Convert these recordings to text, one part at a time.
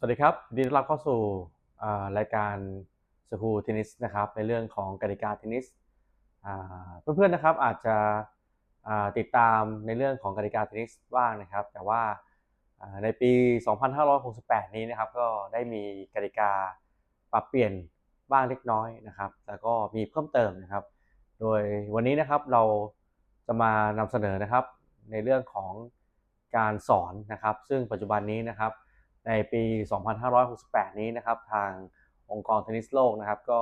สวัสดีครับดีต้อนรับเข้าสู่รายการสกูเทนนิสนะครับในเรื่องของกติกาเทนนิสเพื่อนๆนะครับอาจจะติดตามในเรื่องของกติกาเทนนิสบ้างนะครับ แต่ว่าอ่าในปี 2568 นี้นะครับก็ได้มีกติกาปรับเปลี่ยนบ้างเล็กน้อยนะครับแล้วก็มีเพิ่มเติมนะครับ โดยวันนี้นะครับเราจะมานำเสนอนะครับในเรื่องของการสอนนะครับ ซึ่งปัจจุบันนี้นะครับ ในปี 2568 นี้นะครับ ทางองค์กรเทนนิสโลกนะครับ ก็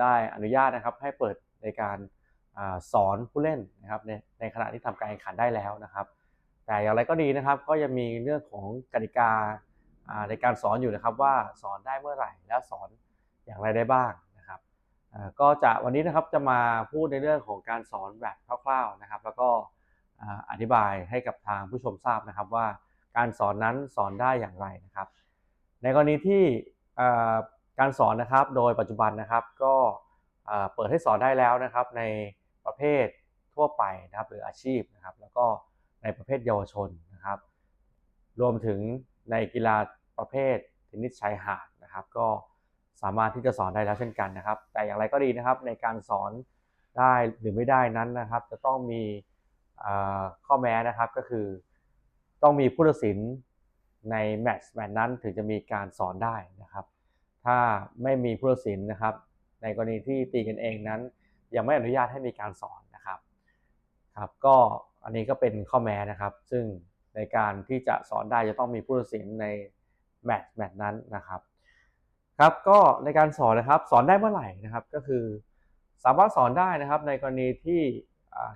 ได้อนุญาตนะครับให้เปิดในการอสอนผู้เล่นนะครับในในขณะที่ทำการแข่งขันได้แล้วนะครับ แต่อย่างไรก็ดีนะครับ ก็ยังมีเรื่องของกติกาในการสอนอยู่นะครับว่าสอนได้เมื่อไหร่และสอนอย่างไรได้บ้างนะครับก็จะวันนี้นะครับจะมาพูดในเรื่องของการสอนแบบคร่าวๆนะครับ แล้วก็อธิบายให้กับทางผู้ชมทราบนะครับว่า การสอนนั้นสอนได้อย่างไรนะครับ ในกรณีที่การสอนนะครับโดยปัจจุบันนะครับก็เปิดให้สอนได้แล้วนะครับในประเภททั่วไปนะครับหรืออาชีพนะครับแล้วก็ในประเภทเยาวชนนะครับ รวมถึงในกีฬาประเภทเทนนิสชายหาดนะครับก็สามารถที่จะสอนได้แล้วเช่นกันนะครับ แต่อย่างไรก็ดีนะครับในการสอนได้หรือไม่ได้นั้นนะครับ จะต้องมีข้อแม้นะครับก็คือ ต้องมีผู้ตัดสินในแมตช์แมตช์นั้นถึงจะมีการสอนได้นะครับ ถ้าไม่มีผู้ตัดสินนะครับ ในกรณีที่ตีกันเองนั้น ยังไม่อนุญาตให้มีการสอนนะครับครับ ก็อันนี้ก็เป็นข้อแม้นะครับ ซึ่งในการที่จะสอนได้จะต้องมีผู้ตัดสินในแมตช์แมตช์นั้นนะครับครับก็ในการสอนนะครับสอนได้เมื่อไหร่นะครับก็คือ สามารถสอนได้นะครับในกรณีที่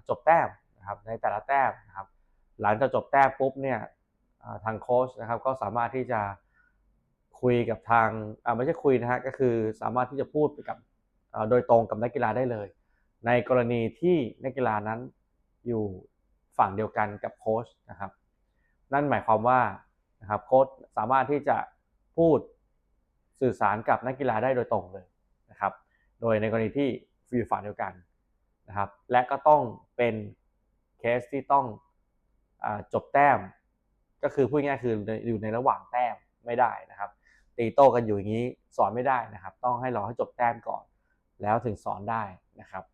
จบแต้มนะครับในแต่ละแต้มนะครับ หลังจากจบแต้มปุ๊บเนี่ยทางโค้ชนะครับก็สามารถที่จะคุยกับทางไม่ใช่คุยนะฮะก็คือสามารถที่จะพูดไปกับโดยตรงกับนักกีฬาได้เลย ในกรณีที่นักกีฬานั้นอยู่ฝั่งเดียวกันกับโค้ชนะครับ นั่นหมายความว่านะครับโค้ชสามารถที่จะพูดสื่อสารกับนักกีฬาได้โดยตรงเลยนะครับ โดยในกรณีที่อยู่ฝั่งเดียวกันนะครับ และก็ต้องเป็นเคสที่ต้อง จบแต้ม ก็คือพูดง่ายคืออยู่ในระหว่างแต้มไม่ได้นะครับ ตีโต้กันอยู่อย่างนี้สอนไม่ได้นะครับ ต้องให้รอให้จบแต้มก่อน แล้วถึงสอนได้นะครับ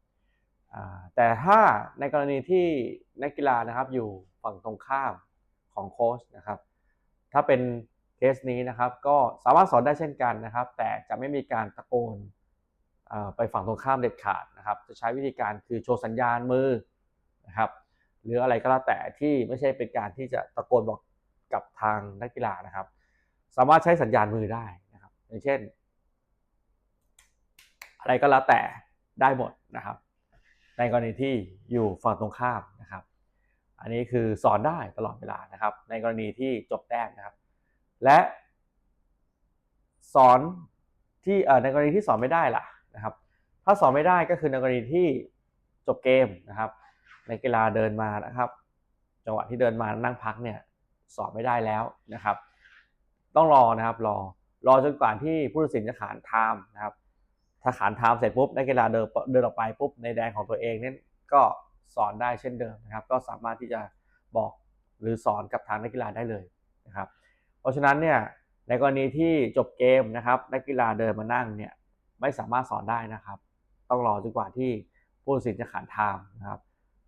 แต่ถ้าในกรณีที่นักกีฬานะครับอยู่ฝั่งตรงข้ามของโค้ชนะครับ ถ้าเป็นเคสนี้นะครับ ก็สามารถสอนได้เช่นกันนะครับ แต่จะไม่มีการตะโกนไปฝั่งตรงข้ามเด็ดขาดนะครับ จะใช้วิธีการคือโชว์สัญญาณมือนะครับ หรืออะไรก็แล้วแต่ที่ไม่ใช่เป็นการที่จะตะโกนบอกกับทางนักกีฬานะครับ สามารถใช้สัญญาณมือได้นะครับ อย่างเช่น อะไรก็แล้วแต่ได้หมดนะครับ ในกรณีที่อยู่ฝั่งตรงข้ามนะครับ อันนี้คือสอนได้ตลอดเวลานะครับ ในกรณีที่จบแต้มนะครับ และสอนที่ในกรณีที่สอนไม่ได้ล่ะนะครับ ถ้าสอนไม่ได้ก็คือในกรณีที่จบเกมนะครับ ในกีฬาเดินมานะครับ จังหวะที่เดินมานั่งพักเนี่ยสอนไม่ได้แล้วนะครับ ต้องรอนะครับรอรอจนกว่าที่ผู้ตัดสินจะขานไทม์นะครับถ้าขานไทม์เสร็จปุ๊บนักกีฬาเดินเดินออกไปปุ๊บในแดงของตัวเองเนี่ยก็สอนได้เช่นเดิมนะครับ ก็สามารถที่จะบอกหรือสอนกับทางนักกีฬาได้เลยนะครับ เพราะฉะนั้นเนี่ยในกรณีที่จบเกมนะครับนักกีฬาเดินมานั่งเนี่ยไม่สามารถสอนได้นะครับ ต้องรอจนกว่าที่ผู้ตัดสินจะขานไทม์นะครับ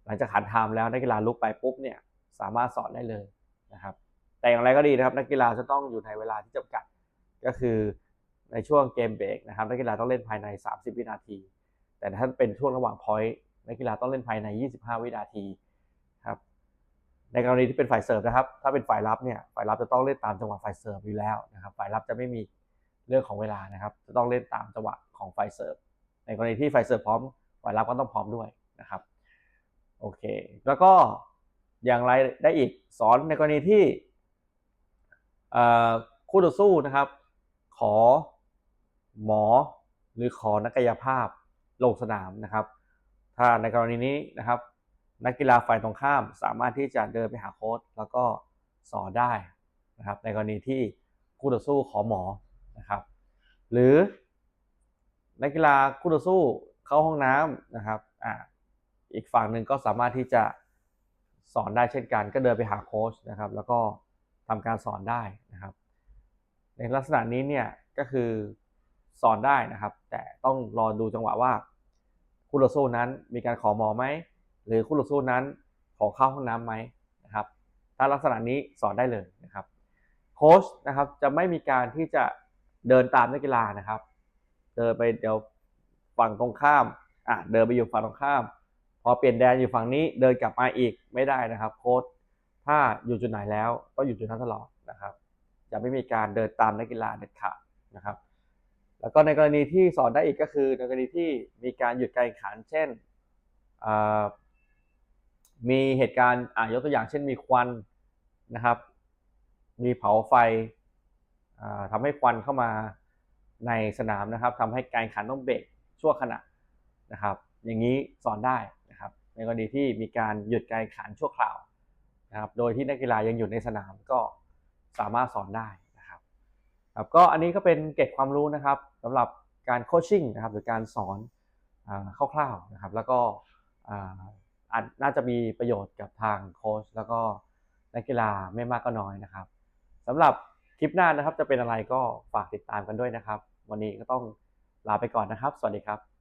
หลังจากขันไทม์แล้วนักกีฬาลุกไปปุ๊บเนี่ยสามารถสอนได้เลยนะครับ แต่อย่างไรก็ดีนะครับนักกีฬาจะต้องอยู่ในเวลาที่จำกัดก็คือในช่วงเกมเบรกนะครับนักกีฬาต้องเล่นภายใน 30 วินาที แต่ถ้าเป็นช่วงระหว่างพอยต์นักกีฬาต้องเล่นภายใน 25 วินาทีครับในกรณีที่เป็นฝ่ายเสิร์ฟนะครับ ถ้าเป็นฝ่ายรับเนี่ยฝ่ายรับจะต้องเล่นตามจังหวะฝ่ายเสิร์ฟอยู่แล้วนะครับ ฝ่ายรับจะไม่มีเรื่องของเวลานะครับ จะต้องเล่นตามจังหวะของฝ่ายเสิร์ฟในกรณีที่ฝ่ายเสิร์ฟพร้อมฝ่ายรับก็ต้องพร้อมด้วยนะครับ แล้วก็อย่างไรได้อีกสอนในกรณีที่คู่ต่อสู้นะครับ ขอหมอหรือขอนักกายภาพลงสนามนะครับ ถ้าในกรณีนี้นะครับ นักกีฬาฝ่ายตรงข้ามสามารถที่จะเดินไปหาโค้ชแล้วก็สอนได้นะครับ ในกรณีที่คู่ต่อสู้ขอหมอนะครับ หรือนักกีฬาคู่ต่อสู้เข้าห้องน้ำนะครับอ่า อีกฝั่งหนึ่งก็สามารถที่จะสอนได้เช่นกัน ก็เดินไปหาโค้ชนะครับ แล้วก็ทำการสอนได้นะครับ ในลักษณะนี้เนี่ยก็คือสอนได้นะครับ แต่ต้องรอดูจังหวะว่าคู่ต่อสู้นั้นมีการขอหมอไหมหรือคู่ต่อสู้นั้นขอเข้าห้องน้ำไหมนะครับ ถ้าลักษณะนี้สอนได้เลยนะครับโค้ชนะครับจะไม่มีการที่จะเดินตามนักกีฬานะครับ เดินไปเดี๋ยวฝั่งตรงข้ามอะเดินไปอยู่ฝั่งตรงข้าม พอเปลี่ยนแดนอยู่ฝั่งนี้เดินกลับมาอีกไม่ได้นะครับ โค้ชถ้าอยู่จุดไหนแล้วก็อยู่จุดนั้นตลอดนะครับ จะไม่มีการเดินตามนักกีฬาเด็ดขาดนะครับ แล้วก็ในกรณีที่สอนได้อีกก็คือในกรณีที่มีการหยุดการแข่งขันเช่นมีเหตุการณ์อ่ายกตัวอย่างเช่นมีควันนะครับ มีเผาไฟอ่าทำให้ควันเข้ามาในสนามนะครับทำให้การแข่งขันต้องเบรกชั่วขณะนะครับ อย่างนี้สอนได้ ในกรณีที่มีการหยุดการแข่งขันชั่วคราวนะครับ โดยที่นักกีฬายังอยู่ในสนามก็สามารถสอนได้นะครับครับก็อันนี้ก็เป็นเกร็ดความรู้นะครับสำหรับการโคชชิ่งนะครับหรือการสอนอาคร่าวๆนะครับ แล้วก็อาจน่าจะมีประโยชน์กับทางโค้ชแล้วก็นักกีฬาไม่มากก็น้อยนะครับสำหรับคลิปหน้านะครับจะเป็นอะไรก็ฝากติดตามกันด้วยนะครับ วันนี้ก็ต้องลาไปก่อนนะครับ สวัสดีครับ